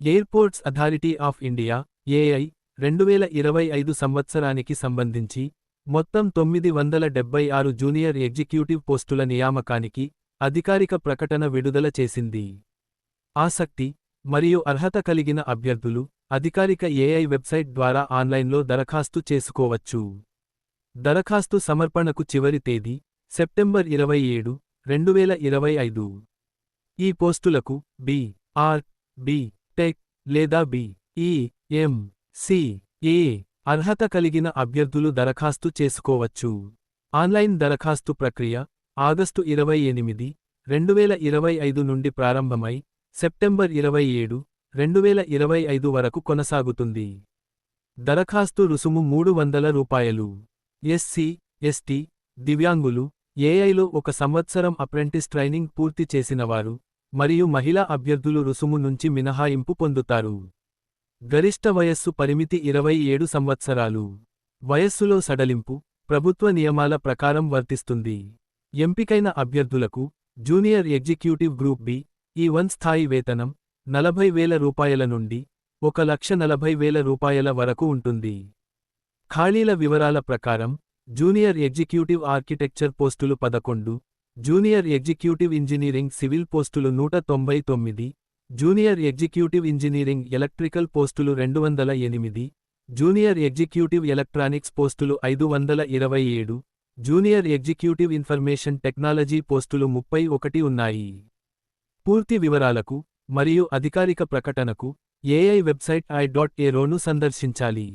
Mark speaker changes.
Speaker 1: Airports authority of India AI రెండు వేల ఇరవై ఐదు సంవత్సరానికి సంబంధించి మొత్తం తొమ్మిది వందల డెబ్బై ఆరు జూనియర్ ఎగ్జిక్యూటివ్ పోస్టుల నియామకానికి అధికారిక ప్రకటన విడుదల చేసింది. ఆసక్తి మరియు అర్హత కలిగిన అభ్యర్థులు అధికారిక ఏఐ వెబ్సైట్ ద్వారా ఆన్లైన్లో దరఖాస్తు చేసుకోవచ్చు. దరఖాస్తు సమర్పణకు చివరి తేదీ సెప్టెంబర్ ఇరవై ఏడు రెండు వేల ఇరవై ఐదు. ఈ పోస్టులకు బి ఆర్ బి టెక్ లేదా బి ఈ ఎం సి ఏ అర్హత కలిగిన అభ్యర్థులు దరఖాస్తు చేసుకోవచ్చు. ఆన్లైన్ దరఖాస్తు ప్రక్రియ ఆగస్టు ఇరవై ఎనిమిది రెండు వేల ఇరవై ఐదు నుండి ప్రారంభమై సెప్టెంబర్ ఇరవై ఏడు రెండు వేల ఇరవై ఐదు వరకు కొనసాగుతుంది. దరఖాస్తు రుసుము మూడు వందల రూపాయలు. ఎస్సీ ఎస్టీ దివ్యాంగులు ఏఐలో ఒక సంవత్సరం అప్రెంటిస్ ట్రైనింగ్ పూర్తి చేసినవారు మరియు మహిళా అభ్యర్థులు రుసుము నుంచి మినహాయింపు పొందుతారు. గరిష్ట వయస్సు పరిమితి ఇరవై ఏడు సంవత్సరాలు. వయస్సులో సడలింపు ప్రభుత్వ నియమాల ప్రకారం వర్తిస్తుంది. ఎంపికైన అభ్యర్థులకు junior executive group B E one స్థాయి వేతనం నలభై వేల రూపాయల నుండి ఒక లక్ష నలభై వేల రూపాయల వరకు ఉంటుంది. ఖాళీల వివరాల ప్రకారం జూనియర్ ఎగ్జిక్యూటివ్ ఆర్కిటెక్చర్ పోస్టులు పదకొండు జూనియర్ ఎగ్జిక్యూటివ్ ఇంజనీరింగ్ సివిల్ పోస్టులు నూట తొంభై తొమ్మిది జూనియర్ ఎగ్జిక్యూటివ్ ఇంజనీరింగ్ ఎలక్ట్రికల్ పోస్టులు రెండు వందల ఎనిమిది జూనియర్ ఎగ్జిక్యూటివ్ ఎలక్ట్రానిక్స్ పోస్టులు ఐదు వందల ఇరవై ఏడు జూనియర్ ఎగ్జిక్యూటివ్ ఇన్ఫర్మేషన్ టెక్నాలజీ పోస్టులు ముప్పై ఒకటి ఉన్నాయి. పూర్తి వివరాలకు మరియు అధికారిక ప్రకటనకు ఏఐ వెబ్సైట్ ఐ డాట్ ఏరోను సందర్శించాలి.